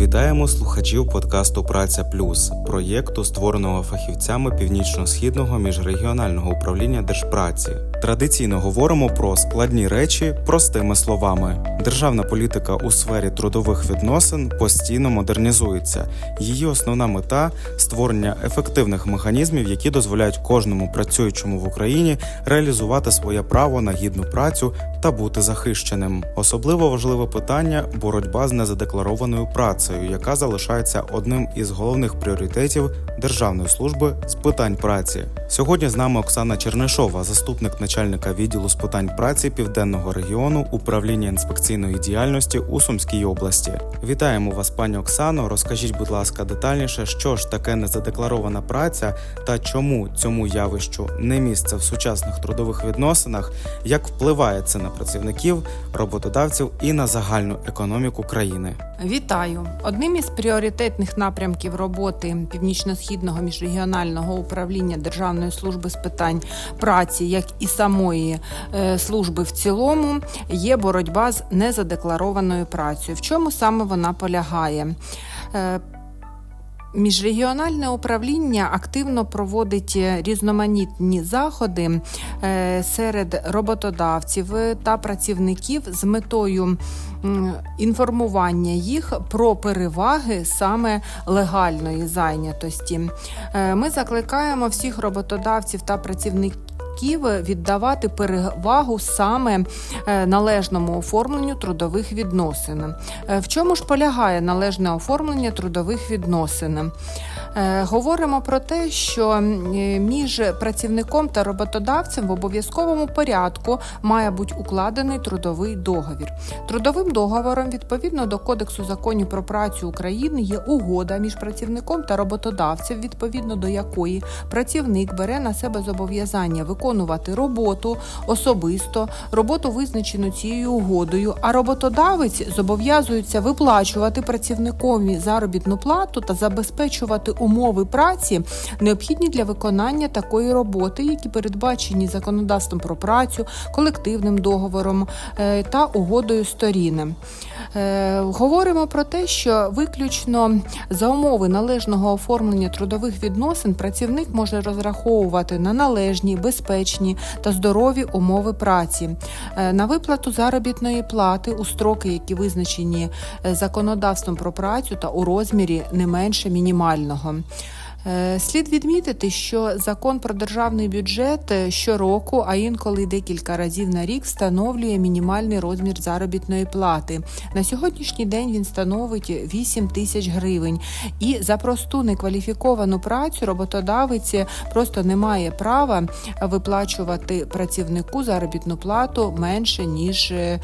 Вітаємо слухачів подкасту Праця Плюс, проєкту, створеного фахівцями північно-східного міжрегіонального управління Держпраці. Традиційно говоримо про складні речі простими словами. Державна політика у сфері трудових відносин постійно модернізується. Її основна мета створення ефективних механізмів, які дозволяють кожному працюючому в Україні реалізувати своє право на гідну працю та бути захищеним. Особливо важливе питання боротьба з незадекларованою працею, яка залишається одним із головних пріоритетів Державної служби з питань праці. Сьогодні з нами Оксана Чернишова, заступник начальника відділу з питань праці південного регіону управління інспекційної діяльності у Сумській області. Вітаємо вас, пані Оксано. Розкажіть, будь ласка, детальніше, що ж таке незадекларована праця та чому цьому явищу не місце в сучасних трудових відносинах, як впливає це на працівників, роботодавців і на загальну економіку країни. Вітаю! Одним із пріоритетних напрямків роботи Північно-східного міжрегіонального управління Державної служби з питань праці, як і самої е, служби в цілому, є боротьба з незадекларованою працею. В чому саме вона полягає? Е, Міжрегіональне управління активно проводить різноманітні заходи е, серед роботодавців та працівників з метою інформування їх про переваги саме легальної зайнятості. Е, Ми закликаємо всіх роботодавців та працівників. Віддавати перевагу саме е, належному оформленню трудових відносин. Е, В чому ж полягає належне оформлення трудових відносин? Е, Говоримо про те, що між працівником та роботодавцем в обов'язковому порядку має бути укладений трудовий договір. Трудовим договором, відповідно до Кодексу законів про працю України, є угода між працівником та роботодавцем, відповідно до якої працівник бере на себе зобов'язання виконувати роботу особисто, роботу визначену цією угодою, а роботодавець зобов'язується виплачувати працівникові заробітну плату та забезпечувати умови праці, необхідні для виконання такої роботи, які передбачені законодавством про працю, колективним договором е, та угодою сторін. Е, Говоримо про те, що виключно за умови належного оформлення трудових відносин працівник може розраховувати на належні, безпечні та здорові умови праці, е, на виплату заробітної плати у строки, які визначені е, законодавством про працю та у розмірі не менше мінімального. Е, Слід відмітити, що закон про державний бюджет е, щороку, а інколи декілька разів на рік, встановлює мінімальний розмір заробітної плати. На сьогоднішній день він становить 8 тисяч гривень. І за просту некваліфіковану працю роботодавець просто не має права виплачувати працівнику заробітну плату менше ніж е,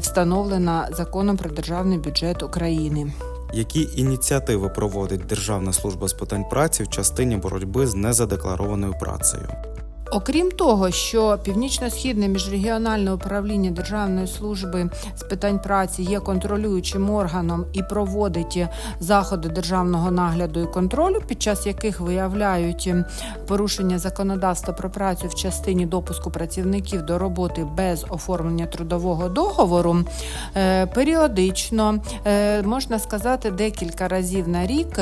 встановлена законом про державний бюджет України. Які ініціативи проводить Державна служба з питань праці в частині боротьби з незадекларованою працею? Окрім того, що Північно-східне міжрегіональне управління Державної служби з питань праці є контролюючим органом і проводить заходи державного нагляду і контролю, під час яких виявляють порушення законодавства про працю в частині допуску працівників до роботи без оформлення трудового договору, е, періодично е, можна сказати декілька разів на рік.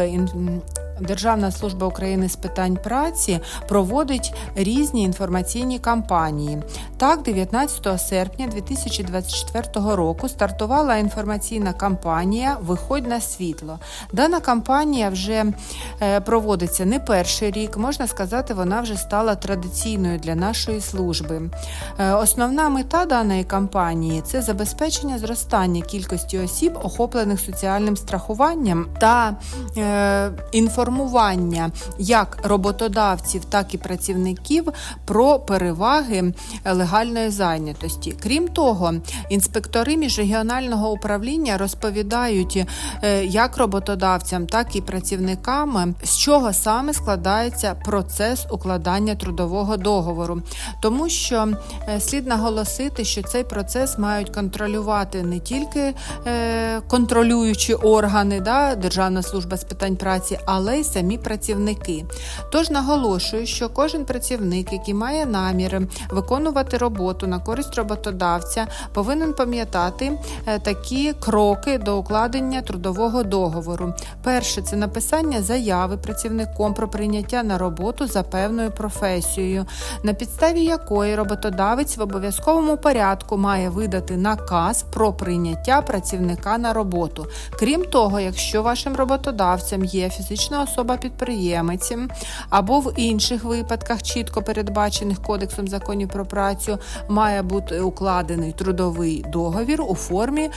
Державна служба України з питань праці проводить різні інформаційні кампанії. Так, 19 серпня 2024 року стартувала інформаційна кампанія Виходь на світло. Дана кампанія вже е, проводиться не перший рік. Можна сказати, вона вже стала традиційною для нашої служби. Е, Основна мета даної кампанії це забезпечення зростання кількості осіб, охоплених соціальним страхуванням та е, інформування як роботодавців, так і працівників про переваги легальної зайнятості. Крім того, інспектори міжрегіонального управління розповідають е, як роботодавцям, так і працівникам, з чого саме складається процес укладання трудового договору, тому що е, слід наголосити, що цей процес мають контролювати не тільки е, контролюючі органи, да, Державна служба з питань праці, але й самі працівники. Тож наголошую, що кожен працівник, який має наміри виконувати роботу на користь роботодавця, повинен пам'ятати е, такі кроки до укладення трудового договору. Перше це написання заяви працівником про прийняття на роботу за певною професією, на підставі якої роботодавець в обов'язковому порядку має видати наказ про прийняття працівника на роботу. Крім того, якщо вашим роботодавцем є фізична особа-підприємець або в інших випадках, чітко передбачених кодексом законів про працю, має бути укладений трудовий договір у формі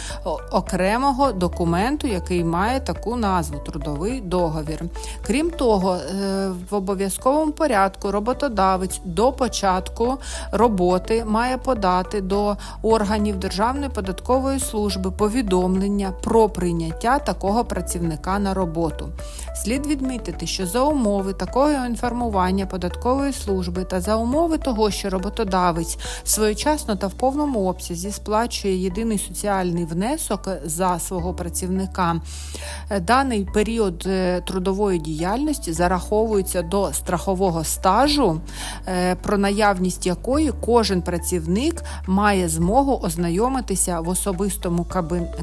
окремого документу, який має таку назву трудовий договір. Крім того, е, в обов'язковому порядку роботодавець до початку роботи має подати до органів Державної податкової служби повідомлення про прийняття такого працівника на роботу. Слід відмітити, що за умови такого інформування податкової служби та за умови того, що роботодавець своєчасно та в повному обсязі сплачує єдиний соціальний внесок за свого працівника, е, даний період е, трудової діяльності зараховується до страхового стажу, е, про наявність якої кожен працівник має змогу ознайомитися в особистому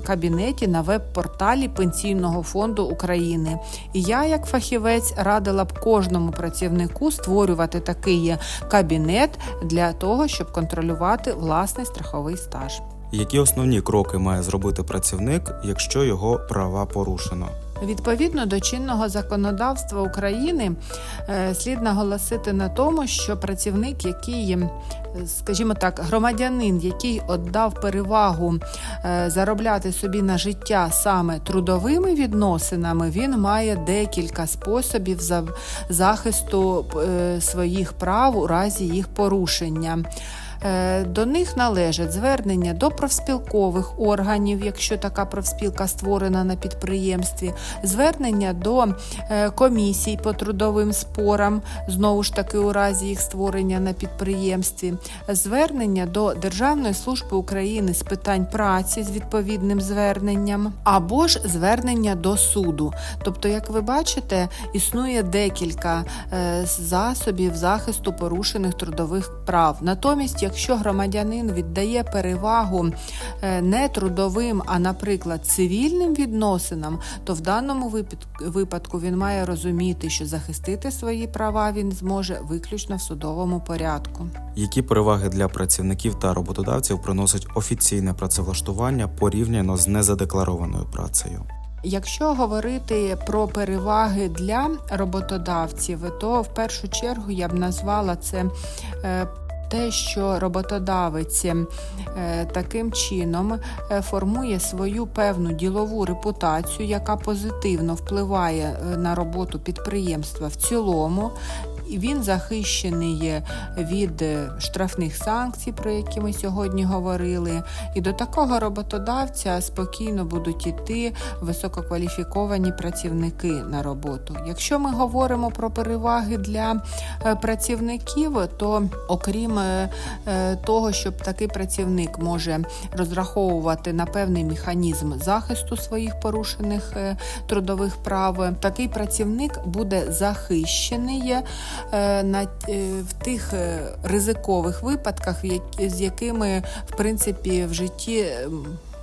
кабінеті на веб-порталі Пенсійного фонду України. І я, як фахівець, радила б кожному працівнику створювати такий кабінет для того, щоб контролювати власний страховий стаж. Які основні кроки має зробити працівник, якщо його права порушено? Відповідно до чинного законодавства України е, слід наголосити на тому, що працівник, який, скажімо так, громадянин, який віддав перевагу е, заробляти собі на життя саме трудовими відносинами, він має декілька способів за- захисту е, своїх прав у разі їх порушення. Е, До них належать звернення до профспілкових органів, якщо така профспілка створена на підприємстві, звернення до е, комісій по трудовим спорам, знову ж таки, у разі їх створення на підприємстві, звернення до Державної служби України з питань праці з відповідним зверненням, або ж звернення до суду. Тобто, як ви бачите, існує декілька е, засобів захисту порушених трудових прав. Натомість, якщо громадянин віддає перевагу е, не трудовим, а, наприклад, цивільним відносинам, то в даному випад- випадку він має розуміти, що захистити свої права він зможе виключно в судовому порядку. Які переваги для працівників та роботодавців приносить офіційне працевлаштування порівняно з незадекларованою працею? Якщо говорити про переваги для роботодавців, то в першу чергу я б назвала це. Те, що роботодавець е, таким чином е, формує свою певну ділову репутацію, яка позитивно впливає е, на роботу підприємства в цілому, він захищений від е, штрафних санкцій, про які ми сьогодні говорили. І до такого роботодавця спокійно будуть іти висококваліфіковані працівники на роботу. Якщо ми говоримо про переваги для е, працівників, то окрім е, того, щоб такий працівник може розраховувати на певний механізм захисту своїх порушених трудових прав, такий працівник буде захищений на е, в тих е, ризикових випадках, з якими в принципі в житті.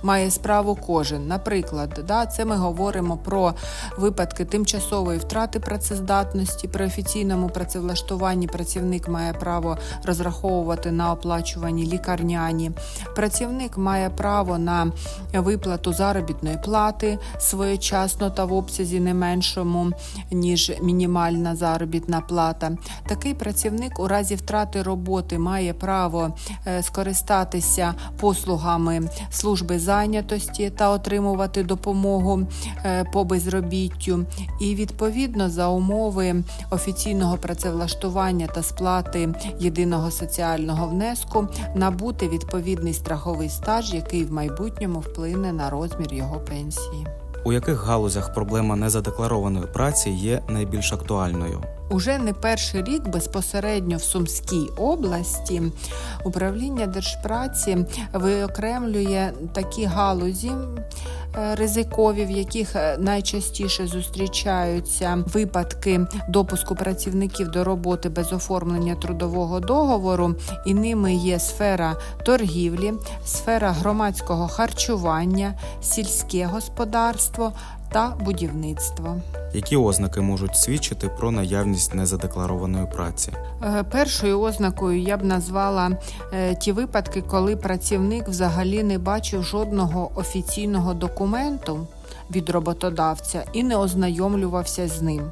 Має справу кожен. Наприклад, да, це ми говоримо про випадки тимчасової втрати працездатності. При офіційному працевлаштуванні працівник має право розраховувати на оплачувані лікарняні. Працівник має право на виплату заробітної плати своєчасно та в обсязі не меншому, ніж мінімальна заробітна плата. Такий працівник у разі втрати роботи має право е, скористатися послугами служби зайнятості та отримувати допомогу е, по безробіттю. І відповідно за умови офіційного працевлаштування та сплати єдиного соціального внеску набути відповідний страховий стаж, який в майбутньому вплине на розмір його пенсії. У яких галузях проблема незадекларованої праці є найбільш актуальною? Уже не перший рік безпосередньо в Сумській області управління держпраці виокремлює такі галузі, е, ризикові, в яких е, найчастіше зустрічаються випадки допуску працівників до роботи без оформлення трудового договору, і ними є сфера торгівлі, сфера громадського харчування, сільське господарство та будівництво. Які ознаки можуть свідчити про наявність незадекларованої праці? Е, Першою ознакою я б назвала е, ті випадки, коли працівник взагалі не бачив жодного офіційного документу від роботодавця і не ознайомлювався з ним.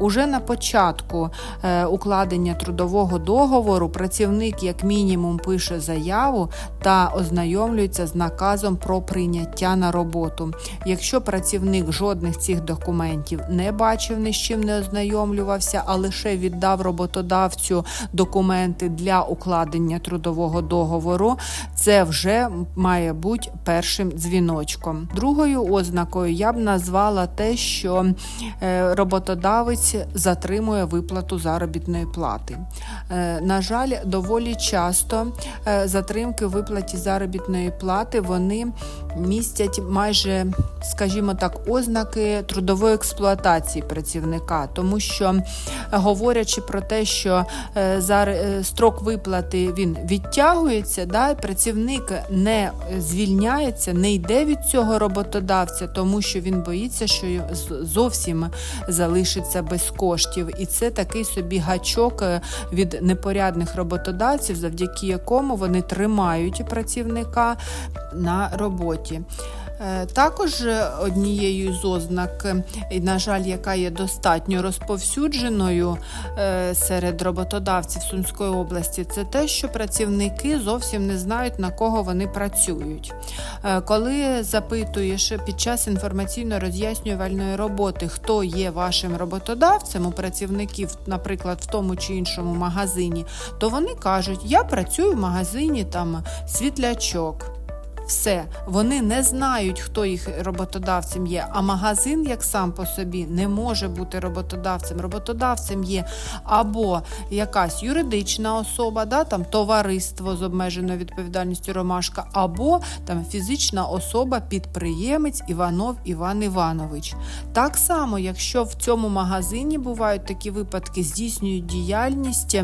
Уже на початку е, укладення трудового договору працівник, як мінімум, пише заяву та ознайомлюється з наказом про прийняття на роботу. Якщо працівник жодних цих документів не бачив, ні з чим не ознайомлювався, а лише віддав роботодавцю документи для укладення трудового договору, це вже має бути першим дзвіночком. Другою ознакою я б назвала те, що е, роботодавець затримує виплату заробітної плати. Е, На жаль, доволі часто е, затримки виплаті заробітної плати вони містять майже, скажімо так, ознаки трудової експлуатації працівника, тому що е, говорячи про те, що е, зар- е, строк виплати він відтягується, да, працівник не звільняється, не йде від цього роботодавця, тому що він боїться, що зовсім залишиться без коштів. І це такий собі гачок від непорядних роботодавців, завдяки якому вони тримають працівника на роботі. Е, Також е, однією з ознак, е, на жаль, яка є достатньо розповсюдженою серед роботодавців Сумської області, це те, що працівники зовсім не знають на кого вони працюють. Коли запитуєш під час інформаційно-роз'яснювальної роботи, хто є вашим роботодавцем у працівників, наприклад, в тому чи іншому магазині, то вони кажуть: я працюю в магазині там світлячок. Все, вони не знають, хто їх роботодавцем є. А магазин, як сам по собі, не може бути роботодавцем. Роботодавцем є або якась юридична особа, да, там товариство з обмеженою відповідальністю Ромашка, або там фізична особа, підприємець Іванов Іван Іванович. Так само, якщо в цьому магазині бувають такі випадки, здійснюють діяльність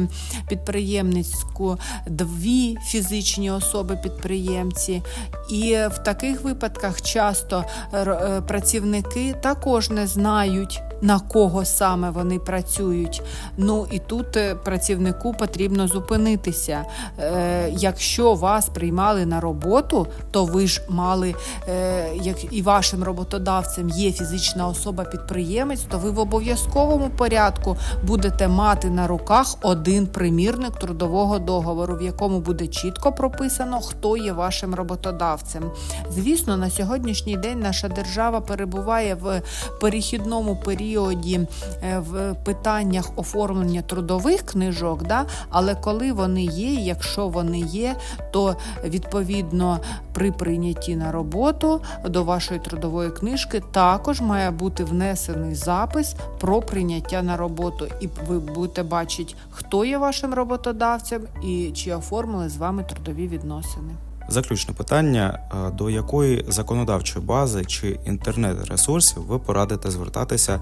підприємницьку дві фізичні особи-підприємці. І в таких випадках часто е, працівники також не знають. На кого саме вони працюють. Ну і тут е, працівнику потрібно зупинитися. Е, якщо вас приймали на роботу, то ви ж мали, е, як і вашим роботодавцем є фізична особа-підприємець, то ви в обов'язковому порядку будете мати на руках один примірник трудового договору, в якому буде чітко прописано, хто є вашим роботодавцем. Звісно, на сьогоднішній день наша держава перебуває в перехідному періоді е, в питаннях оформлення трудових книжок, да? але коли вони є, якщо вони є, то відповідно при прийнятті на роботу до вашої трудової книжки також має бути внесений запис про прийняття на роботу, і ви будете бачити, хто є вашим роботодавцем і чи оформили з вами трудові відносини. Заключне питання: е, до якої законодавчої бази чи інтернет-ресурсів ви порадите звертатися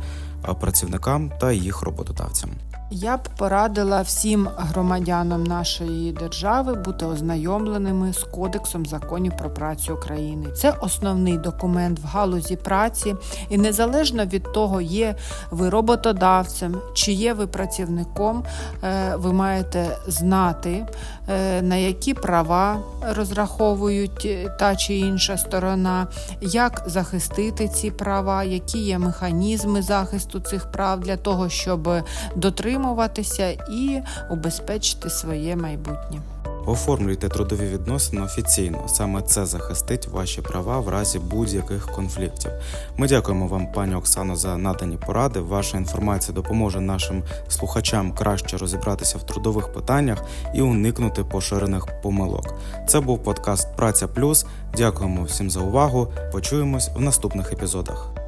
працівникам та їх роботодавцям? Я б порадила всім громадянам нашої держави бути ознайомленими з Кодексом законів про працю України. Це основний документ в галузі праці, і незалежно від того, є ви роботодавцем чи є ви працівником, е, ви маєте знати, е, на які права розраховують е, та чи інша сторона, як захистити ці права, які є механізми захисту цих прав для того, щоб дотримуватися і убезпечити своє майбутнє. Оформлюйте трудові відносини офіційно. Саме це захистить ваші права в разі будь-яких конфліктів. Ми дякуємо вам, пані Оксано, за надані поради. Ваша інформація допоможе нашим слухачам краще розібратися в трудових питаннях і уникнути поширених помилок. Це був подкаст Праця Плюс. Дякуємо всім за увагу. Почуємось в наступних епізодах.